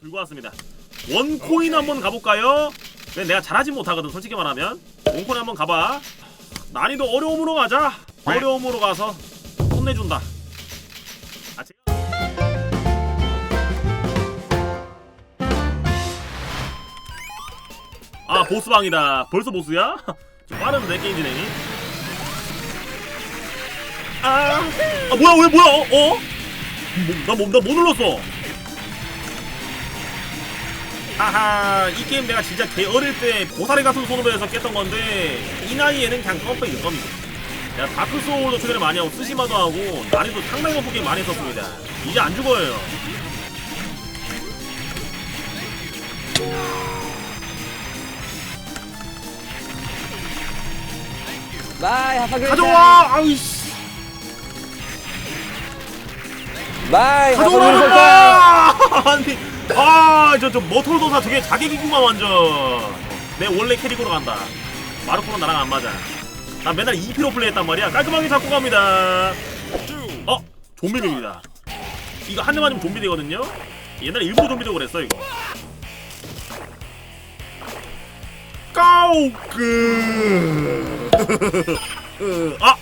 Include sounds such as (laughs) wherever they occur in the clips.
들고 왔습니다. 원코인 한번 가볼까요? 근데 내가 잘하진 못하거든 솔직히 말하면 원코인 한번 가봐. 난이도 어려움으로 가자. 어려움으로 가서 혼내준다. 아, 제가... 아 보스방이다. 벌써 보스야? (laughs) 좀 빠른데 게임 진행이. 아, 아 뭐야 왜 뭐야? 어? 어? 나뭐나뭐 눌렀어? 하하 이 게임 내가 진짜 개 어릴 때 고사리 같은 손으로 해서 깼던 건데 이 나이에는 그냥 껌뻑이 껌이고 내가 다크 소울도 최근에 많이 하고 스시마도 하고 난이도 상당히 높은 많이 했었습니다. 이제 안 죽어요. Bye, have a great 가져와! 아이씨 time. Bye, have a beautiful time. 가져와 아니 아저 저 머털 도사 되게 자객이구만 완전. 내 원래 캐릭으로 간다. 마르코는 나랑 안 맞아. 나 맨날 2피로 플레이했단 말이야. 깔끔하게 잡고 갑니다. 어? 좀비입니다. 이거 한 대 맞으면 좀비 되거든요? 옛날에 일부러 좀비 되고 그랬어 이거. 까우크 (laughs) 아!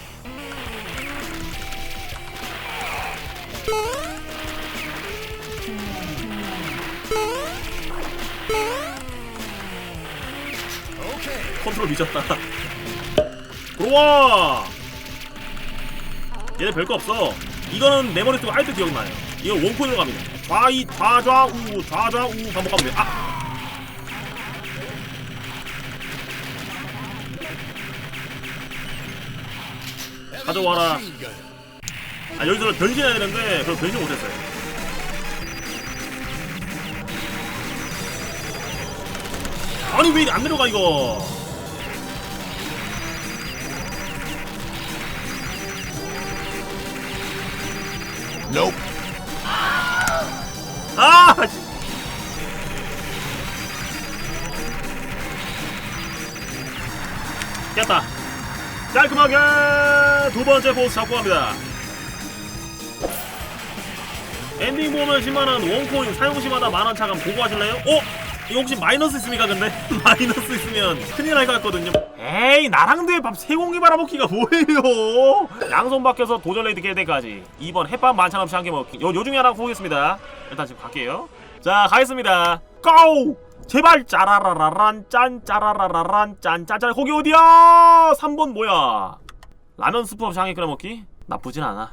컨트롤 미쳤다. 들어와! 얘네 별거 없어. 이거는 내 머릿속에 할때 기억나요. 이거 원코인으로 갑니다. 좌이 좌좌우 좌좌우 반복하면 돼. 아! 가져와라. 아 여기서 변신해야 되는데 그걸 변신 못했어요 아니 왜 안 내려가 이거 아! 씨. 깼다. 깔끔하게 두 번째 보스 잡고 갑니다. 엔딩 보면 10만원, 원코인 사용시마다 만원 차감 보고하실래요? 어? 이거 혹시 마이너스 있습니까 근데? (laughs) 마이너스 있으면 큰일 날 것 같거든요. 에이 나랑 대밥 세 공기 말아먹기가 뭐예요? 양손 밖에서 도전 레이드 개대까지. 2번 햇밥 만찬 없이 한 개 먹기. 요, 요 중에 하나 보겠습니다. 일단 지금 갈게요. 자 가겠습니다. 고! 제발 짜라라라란 짠 짜라라라란 짠 짜짜 거기 어디야? 3번 뭐야? 라면 스프 없이 한개 끓여 먹기? 나쁘진 않아.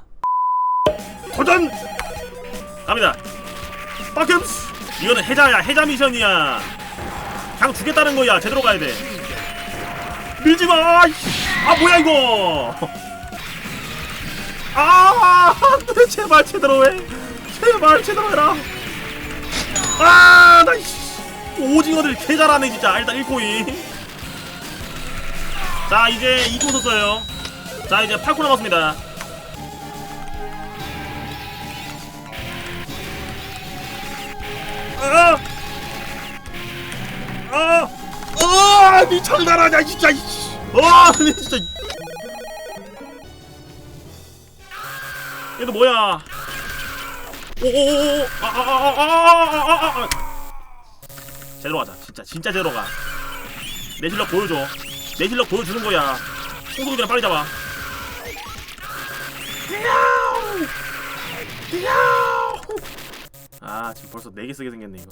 도전! 갑니다. 빠끔스 이거는 해자야 해자 미션이야. 그냥 죽겠다는 거야. 제대로 가야 돼. 밀지마 아 뭐야 이거. 아 제발 제대로 해. 제발 제대로 해라. 아나 오징어들 개 잘하네 진짜. 일단 1코인 자 이제 2코 썼어요. 자 이제 8코 남았습니다 니 장난하냐 진짜 이씨. 아, 니 진짜. 얘도 뭐야? 제대로 가자 진짜. 진짜 제대로 가내 실력 보여줘. 내 실력 보여주는 거야. 홍석이랑 빨리 잡아! 아 지금 벌써 4개 쓰게 생겼네 이거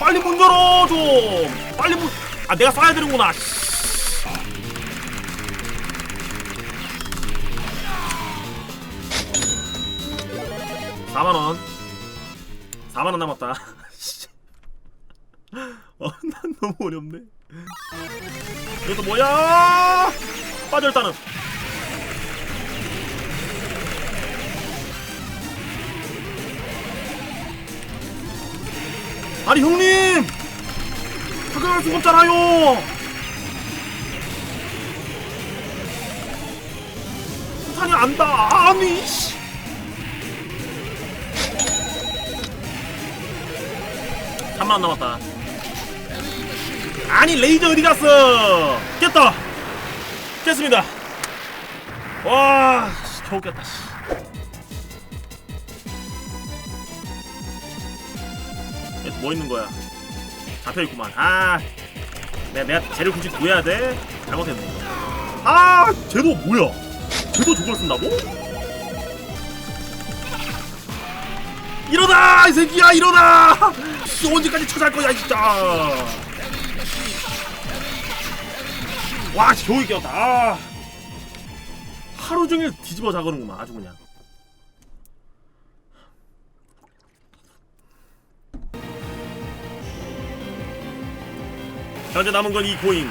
빨리 문 열어 좀 빨리 문 아 내가 쏴야 되는구나 씨. 4만원 4만 원 남았다. (laughs) 씨. 어, 난 너무 어렵네. 이것도 뭐야? 빠져 일단은. 아니 형님! 타격할 수가 없잖아요! 탄이 안다! 아니, 씨! 한만 남았다. 아니, 레이저 어디 갔어? 깼다! 깼습니다. 와, 씨, 겨우 깼다, 뭐 있는 거야? 잡혀있구만. 아, 내가, 내가 쟤를 굳이 구해야 돼? 잘못했네. 아, 쟤도 뭐야? 쟤도 저걸 쓴다고? 일어나! 이 새끼야, 일어나! 씨, 언제까지 찾아할 거야, 진짜! 와, 씨, 겨우 이겼다. 아. 하루 종일 뒤집어 자그는구만, 아주 그냥. 현재 남은 건 이 코인.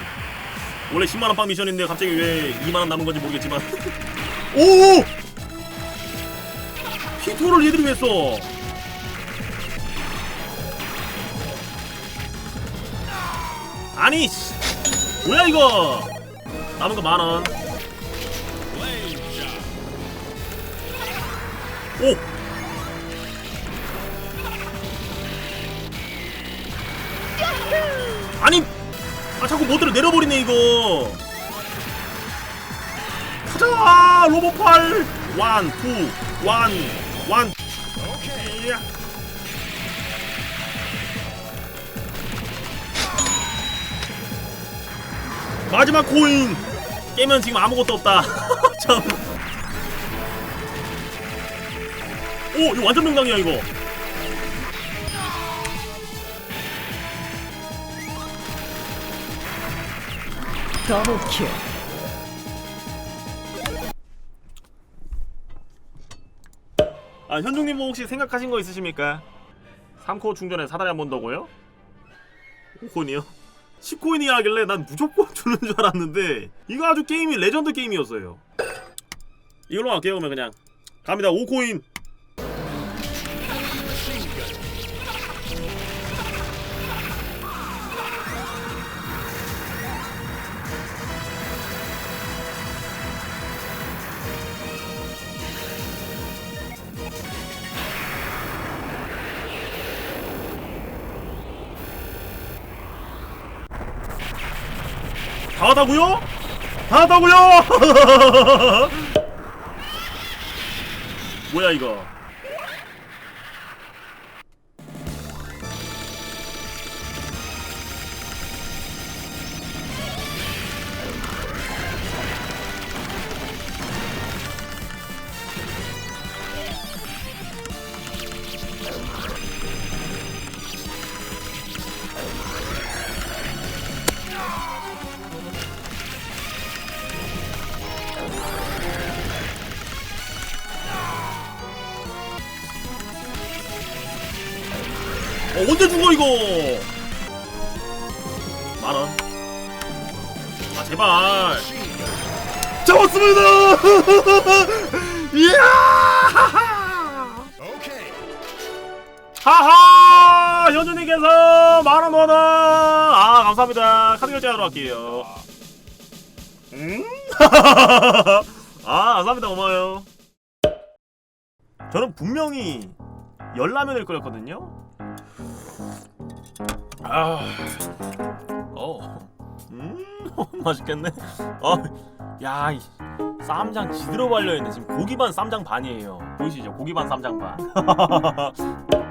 원래 10만원 빵 미션인데 갑자기 왜 2만원 남은 건지 모르겠지만. (laughs) 오! 피토를 얘들이 왜 써? 아니, 씨. 뭐야 이거? 남은 거 만원. 오! 아니 아 자꾸 모드를 내려버리네 이거. 가자! 로봇팔! 원, 투, 원, 원. 오케이. 마지막 코인! 깨면 지금 아무것도 없다. (laughs) 참. 오 이거 완전 명당이야 이거 더블킬 아 현중님 뭐 혹시 생각하신 거 있으십니까? 3코어 충전에 사다리 한번 더고요? 5코인이요? 10코인이 하길래 난 무조건 (laughs) 주는 줄 알았는데 이거 아주 게임이 레전드 게임이었어요 이걸로 갈게요 그러면 그냥 갑니다 5코인 다 하다고요? 다 하다고요? (laughs) 뭐야 이거 어, 언제 죽어 이거? 만원. 아 제발. 잡았습니다! (laughs) 이야! 하하! 현준님께서 만원 원원. 아 감사합니다. 카드 결제하도록 할게요. 음? (laughs) 아 감사합니다. 고마워요. 저는 분명히 열라면을 끓였거든요 아, 어, 음, (laughs) 맛있겠네. 어, 야, 이 쌈장 지드러 발려 있네. 지금 고기 반 쌈장 반이에요. 보이시죠? 고기 반 쌈장 반. (laughs)